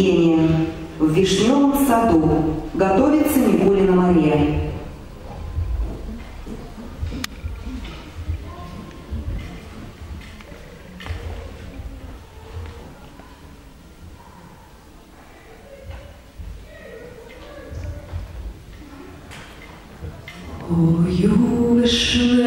Евгения. В вишневом саду. Готовится Никулина Мария. Ою вишневом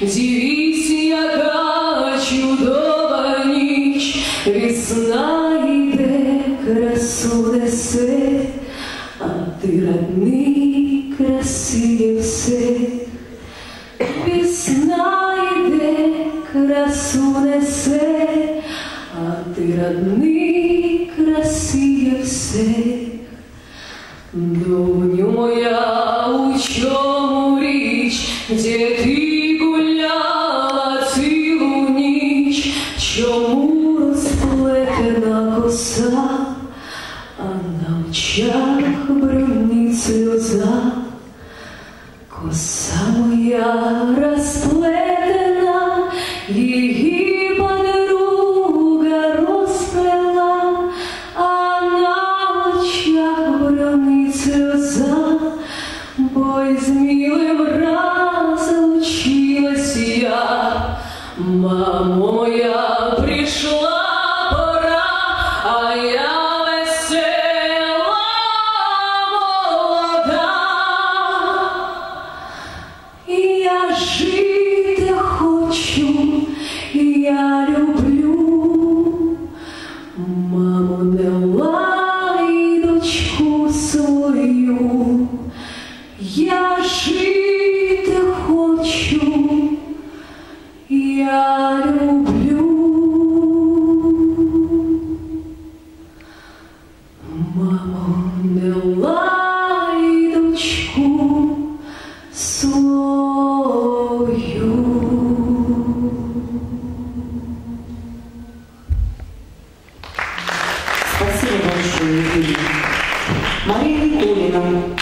дивись, яка чудова ніч, весна йде, красу несе, а ти родний, красиві все. Весна йде, красу несе, а ти родний, красиві все. Доню моя, у чому річ, де ти очах бруднить сльоза, коса моя розплетена, її подруга розплела, а на очах бронить сльоза, бо із милим разом училась я. Мамо моя, прийшла пора, а я Спасибо большое, Мария Никулина.